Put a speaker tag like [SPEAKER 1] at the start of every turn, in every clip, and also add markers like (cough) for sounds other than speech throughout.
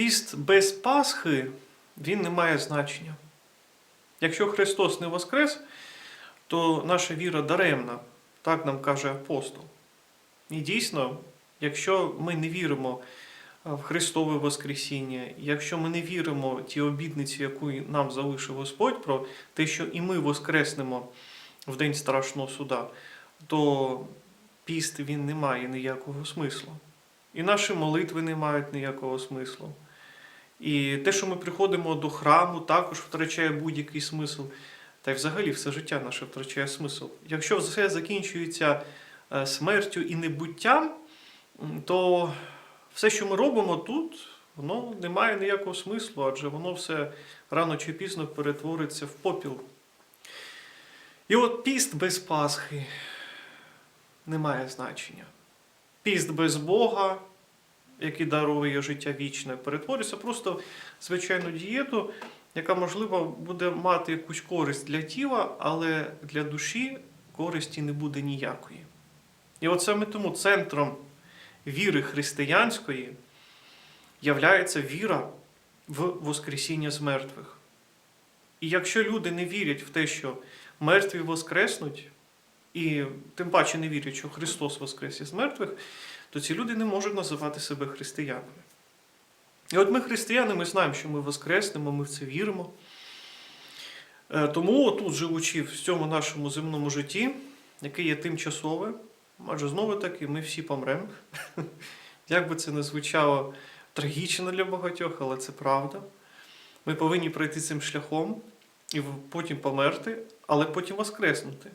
[SPEAKER 1] Піст без Пасхи він не має значення. Якщо Христос не воскрес, то наша віра даремна, так нам каже апостол. І дійсно, якщо ми не віримо в Христове Воскресіння, якщо ми не віримо в ті обітниці, яку нам залишив Господь, про те, що і ми воскреснемо в день страшного суда, то піст він не має ніякого смислу. І наші молитви не мають ніякого смислу. І те, що ми приходимо до храму, також втрачає будь-який смисл. Та й взагалі все життя наше втрачає смисл. Якщо все закінчується е, смертю і небуттям, то все, що ми робимо тут, воно не має ніякого смислу, адже воно все рано чи пізно перетвориться в попіл. І от піст без Пасхи не має значення. Піст без Бога, який дарує життя вічне, перетворюється просто в звичайну дієту, яка, можливо, буде мати якусь користь для тіла, але для душі користі не буде ніякої. І от саме тому центром віри християнської являється віра в Воскресіння з мертвих. І якщо люди не вірять в те, що мертві воскреснуть, і тим паче не вірять, що Христос воскрес із мертвих, то ці люди не можуть називати себе християнами. І от ми, християни, ми знаємо, що ми воскреснемо, ми в це віримо. Е, Тому тут, живучи в цьому нашому земному житті, яке є тимчасове, адже знову таки ми всі помремо. (laughs) Як би це не звучало трагічно для багатьох, але це правда. Ми повинні пройти цим шляхом і потім померти, але потім воскреснути.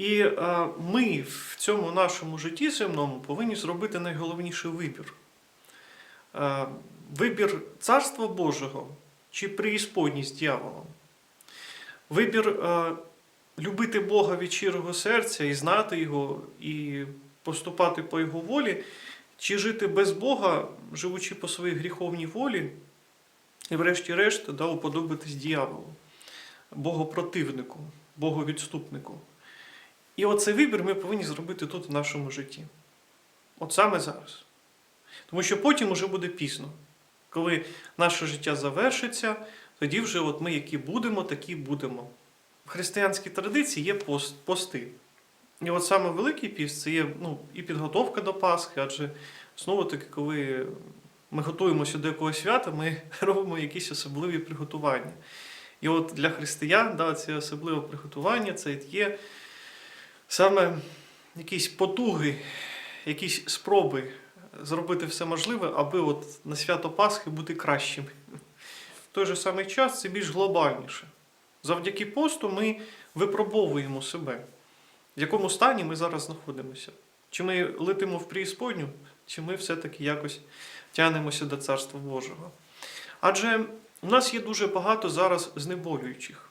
[SPEAKER 1] І е, ми в цьому нашому житті земному повинні зробити найголовніший вибір. Е, вибір Царства Божого чи преісподній з дьяволом. Вибір е, любити Бога від щирого серця і знати Його, і поступати по Його волі, чи жити без Бога, живучи по своїй гріховній волі, і врешті-решт да, уподобитись дьяволу, богопротивнику, боговідступнику. І оцей вибір ми повинні зробити тут в нашому житті. От саме зараз. Тому що потім уже буде пізно. Коли наше життя завершиться, тоді вже от ми, які будемо, такі будемо. В християнській традиції є пост, пости. І от саме Великий піст це є ну, і підготовка до Пасхи, адже знову таки, коли ми готуємося до якогось свята, ми (laughs) робимо якісь особливі приготування. І от для християн да, це особливе приготування, це є саме якісь потуги, якісь спроби зробити все можливе, аби от на свято Пасхи бути кращими. В той же самий час це більш глобальніше. Завдяки посту ми випробовуємо себе, в якому стані ми зараз знаходимося. Чи ми летимо в преісподню, чи ми все-таки якось тягнемося до Царства Божого. Адже у нас є дуже багато зараз знеболюючих.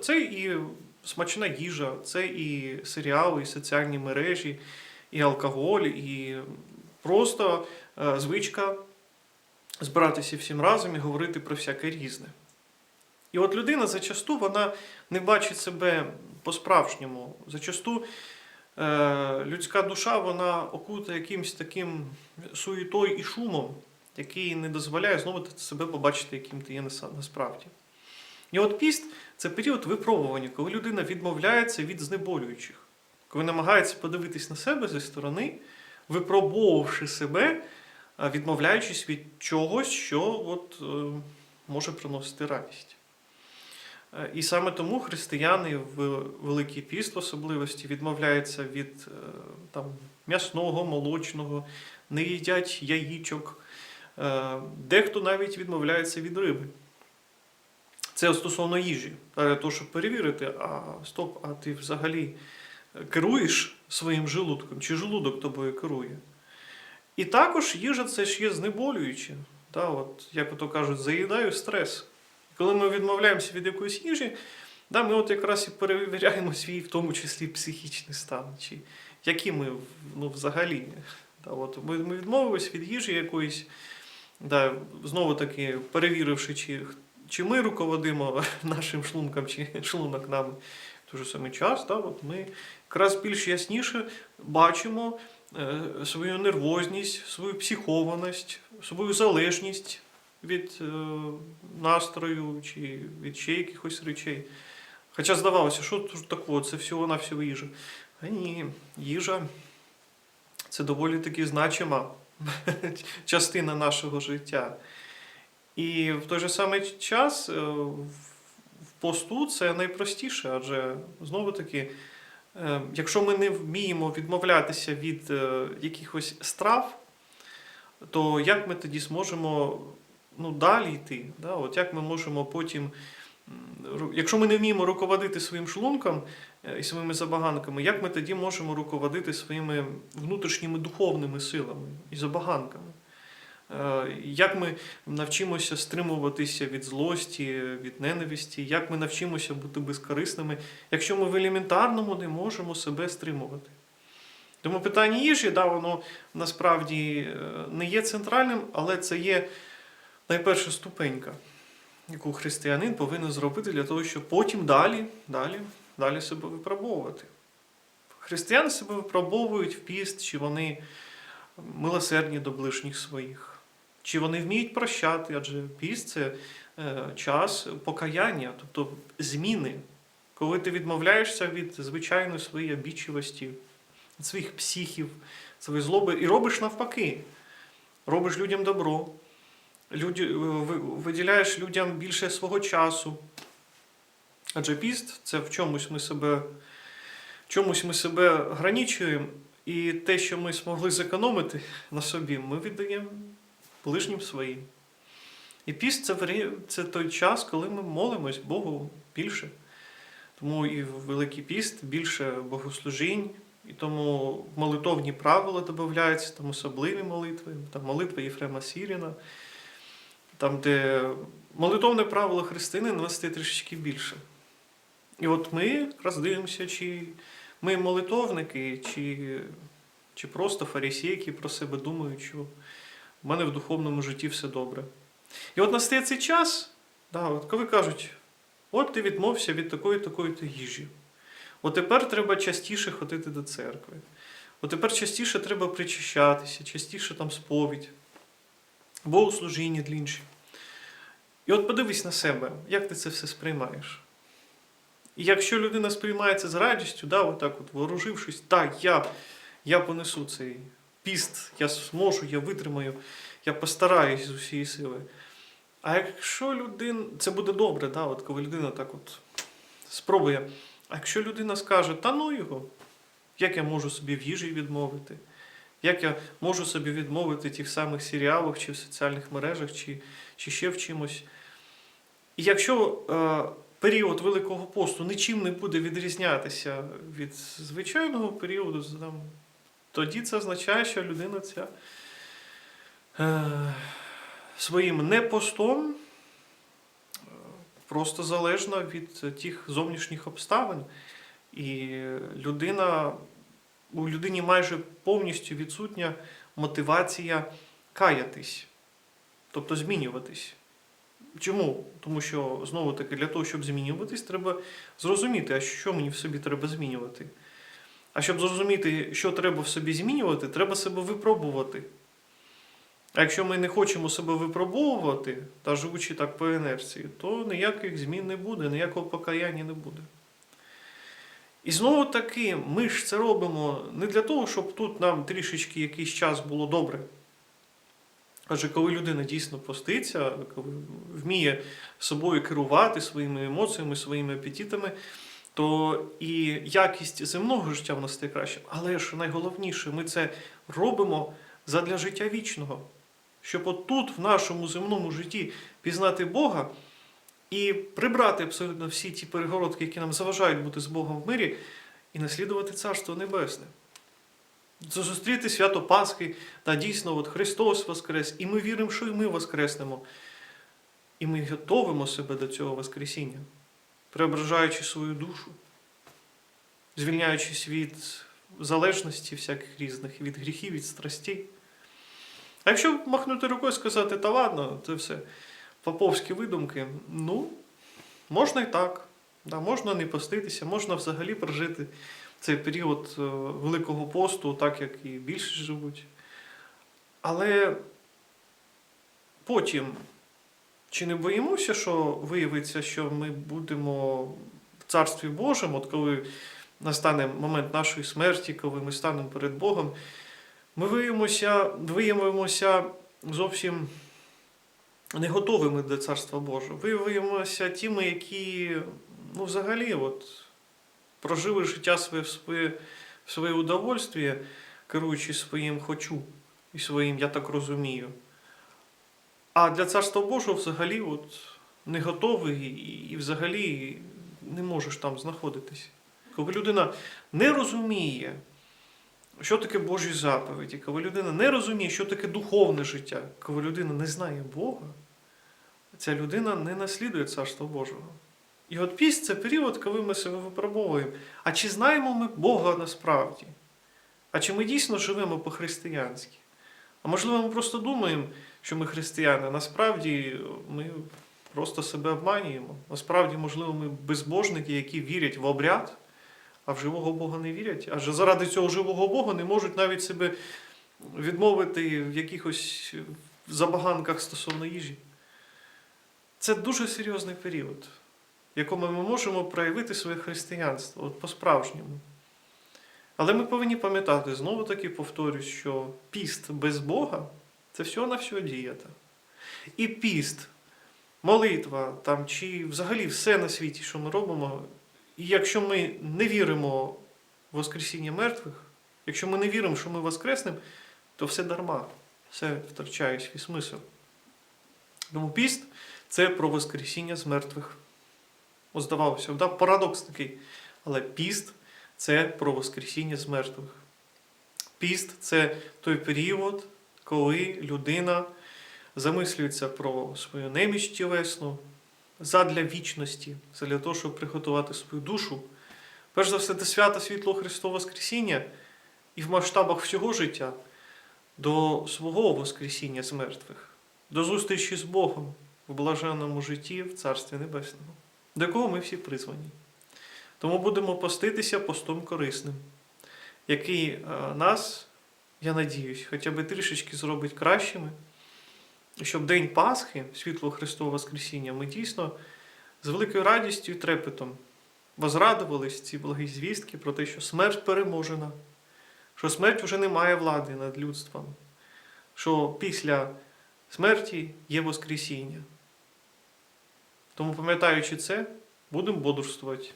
[SPEAKER 1] Це і смачна їжа, це і серіали, і соціальні мережі, і алкоголь, і просто е, звичка збиратися всім разом і говорити про всяке різне. І от людина зачасту вона не бачить себе по-справжньому. Зачасту е, людська душа вона окута якимось таким суєтою і шумом, який не дозволяє знову себе побачити, яким ти є насправді. І от піст це період випробування, коли людина відмовляється від знеболюючих, коли намагається подивитись на себе зі сторони, випробовувавши себе, відмовляючись від чогось, що от, е, може приносити радість. Е, І саме тому християни в Великий піст в особливості відмовляються від е, там, м'ясного, молочного, не їдять яїчок. Е, Дехто навіть відмовляється від риби. Це стосовно їжі. Для того, щоб перевірити, а стоп, а ти взагалі керуєш своїм желудком, чи желудок тобою керує. І також їжа це ж є знеболююче. Та, от, як то кажуть, заїдаю стрес. Коли ми відмовляємося від якоїсь їжі, да, ми от якраз і перевіряємо свій, в тому числі, психічний стан, чи які ми ну, взагалі. Да, от, ми, відмовились від їжі якоїсь, да, знову таки перевіривши, чи, чи ми руководимо (laughs) нашим шлунком, чи шлунок нами в той же самий час, да, от ми якраз більш ясніше бачимо е, свою нервозність, свою психованість, свою залежність від е, настрою чи від ще якихось речей. Хоча здавалося, що тут такого, це всього-навсього їжа. А ні, їжа це доволі таки значима (laughs) частина нашого життя. І в той же самий час е, в посту це найпростіше, адже знову таки, е, якщо ми не вміємо відмовлятися від е, якихось страв, то як ми тоді зможемо ну, далі йти? Да? От як ми можемо потім, якщо ми не вміємо руководити своїм шлунком і своїми забаганками, як ми тоді можемо руководити своїми внутрішніми духовними силами і забаганками? Е, Як ми навчимося стримуватися від злості, від ненависті, як ми навчимося бути безкорисними, якщо ми в елементарному не можемо себе стримувати? Тому питання їжі, да, воно насправді е, не є центральним, але це є найперша ступенька, яку християнин повинен зробити для того, щоб потім далі, далі, далі себе випробовувати. Християни себе випробовують в піст, чи вони милосердні до ближніх своїх. Чи вони вміють прощати, адже піст це е, час покаяння, тобто зміни, коли ти відмовляєшся від звичайної своєї обічливості, від своїх психів, своєї злоби, і робиш навпаки. Робиш людям добро, люди, е, виділяєш людям більше свого часу. Адже піст це в чомусь ми себе, чомусь ми себе граничуємо, і те, що ми змогли зекономити на собі, ми віддаємо ближнім своїм. І піст це, це той час, коли ми молимось Богу більше. Тому і Великий піст більше богослужінь, і тому молитовні правила додаються, там особливі молитви, там молитва Єфрема Сіріна, там, де молитовне правило християнина нести трішечки більше. І от ми якраз дивимося, чи ми молитовники, чи, чи просто фарисії, які про себе думають, що в мене в духовному житті все добре. І от настає цей час, да, от коли кажуть, от ти відмовся від такої такої то їжі. От тепер треба частіше ходити до церкви. От тепер частіше треба причащатися, частіше там сповідь, богослужіння для інших. І от подивись на себе, як ти це все сприймаєш. І якщо людина сприймає це з радістю, да, отак от вооружившись, так, я, я понесу цей піст, я зможу, я витримаю, я постараюсь з усієї сили. А якщо людина, це буде добре, да, от коли людина так от спробує. А якщо людина скаже, та ну його, як я можу собі в їжі відмовити? Як я можу собі відмовити в тих самих серіалах чи в соціальних мережах, чи, чи ще в чимось? І якщо е, період Великого посту нічим не буде відрізнятися від звичайного періоду, там, тоді це означає, що людина ця е, своїм непостом е, просто залежна від тих зовнішніх обставин. І людина, у людині майже повністю відсутня мотивація каятись, тобто змінюватись. Чому? Тому що знову таки для того, щоб змінюватись, треба зрозуміти, а що мені в собі треба змінювати. А щоб зрозуміти, що треба в собі змінювати, треба себе випробувати. А якщо ми не хочемо себе випробовувати, та живучи так по інерції, то ніяких змін не буде, ніякого покаяння не буде. І знову таки, ми ж це робимо не для того, щоб тут нам трішечки якийсь час було добре. Адже коли людина дійсно поститься, коли вміє собою керувати своїми емоціями, своїми апетитами, то і якість земного життя в нас стає краще. Але ж найголовніше, ми це робимо задля життя вічного. Щоб отут, в нашому земному житті, пізнати Бога і прибрати абсолютно всі ті перегородки, які нам заважають бути з Богом в мирі, і наслідувати Царство Небесне. Зустріти свято Пасхи, та дійсно от Христос Воскрес, і ми віримо, що і ми Воскреснемо. І ми готовимо себе до цього Воскресіння, преображаючи свою душу, звільняючись від залежності всяких різних, від гріхів, від страстей. А якщо махнути рукою і сказати, та ладно, це все поповські видумки, ну, можна і так. Да, можна не поститися, можна взагалі прожити цей період е, Великого посту, так як і більше живуть. Але потім, Чи не боїмося, що виявиться, що ми будемо в Царстві Божому, от коли настане момент нашої смерті, коли ми станемо перед Богом, ми виявимося, зовсім не готовими до Царства Божого. Виявимося тими, які ну, взагалі от, прожили життя своє в своє, в своє удовольствие, керуючи своїм хочу і своїм, я так розумію. А для Царства Божого взагалі от, не готовий і, взагалі не можеш там знаходитись. Коли людина не розуміє, що таке Божі заповіді, коли людина не розуміє, що таке духовне життя, коли людина не знає Бога, ця людина не наслідує Царство Божого. І от піст це період, коли ми себе випробовуємо. А чи знаємо ми Бога насправді? А чи ми дійсно живемо по-християнськи? А можливо, ми просто думаємо, що ми християни, насправді ми просто себе обманюємо. Насправді, можливо, ми безбожники, які вірять в обряд, а в живого Бога не вірять. Адже заради цього живого Бога не можуть навіть себе відмовити в якихось забаганках стосовно їжі. Це дуже серйозний період, в якому ми можемо проявити своє християнство от по-справжньому. Але ми повинні пам'ятати, знову таки повторюсь, що піст без Бога це всього на всього дієта. І піст, молитва там, чи взагалі все на світі, що ми робимо, і якщо ми не віримо в Воскресіння мертвих, якщо ми не віримо, що ми воскреснемо, то все дарма, все втрачає свій смисл. Тому піст це про Воскресіння з мертвих. О, здавалося, да? парадокс такий. Але піст це про Воскресіння з мертвих. Піст це той період, коли людина замислюється про свою неміч тілесну задля вічності, задля того, щоб приготувати свою душу. Перш за все, до свята світло Христового Воскресіння і в масштабах всього життя до свого Воскресіння з мертвих, до зустрічі з Богом в блаженному житті в Царстві Небесному, до якого ми всі призвані. Тому будемо поститися постом корисним, який е, нас, я надіюсь, хоча б трішечки зробить кращими, щоб День Пасхи, світло Христового Воскресіння, ми дійсно з великою радістю і трепетом возрадувались ці благі звістки про те, що смерть переможена, що смерть вже не має влади над людством, що після смерті є Воскресіння. Тому, пам'ятаючи це, будемо бодрствувати.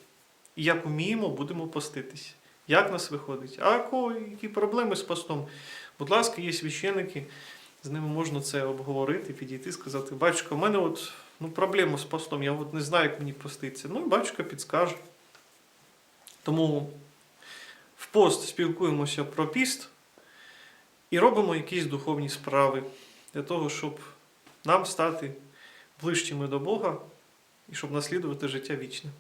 [SPEAKER 1] І як вміємо, будемо поститись. Як нас виходить? А які проблеми з постом? Будь ласка, є священники, з ними можна це обговорити, підійти, сказати, батюшка, у мене от ну, проблема з постом, я от не знаю, як мені поститися. Ну, і батюшка підскаже. Тому в пост спілкуємося про піст і робимо якісь духовні справи для того, щоб нам стати ближчими до Бога і щоб наслідувати життя вічне.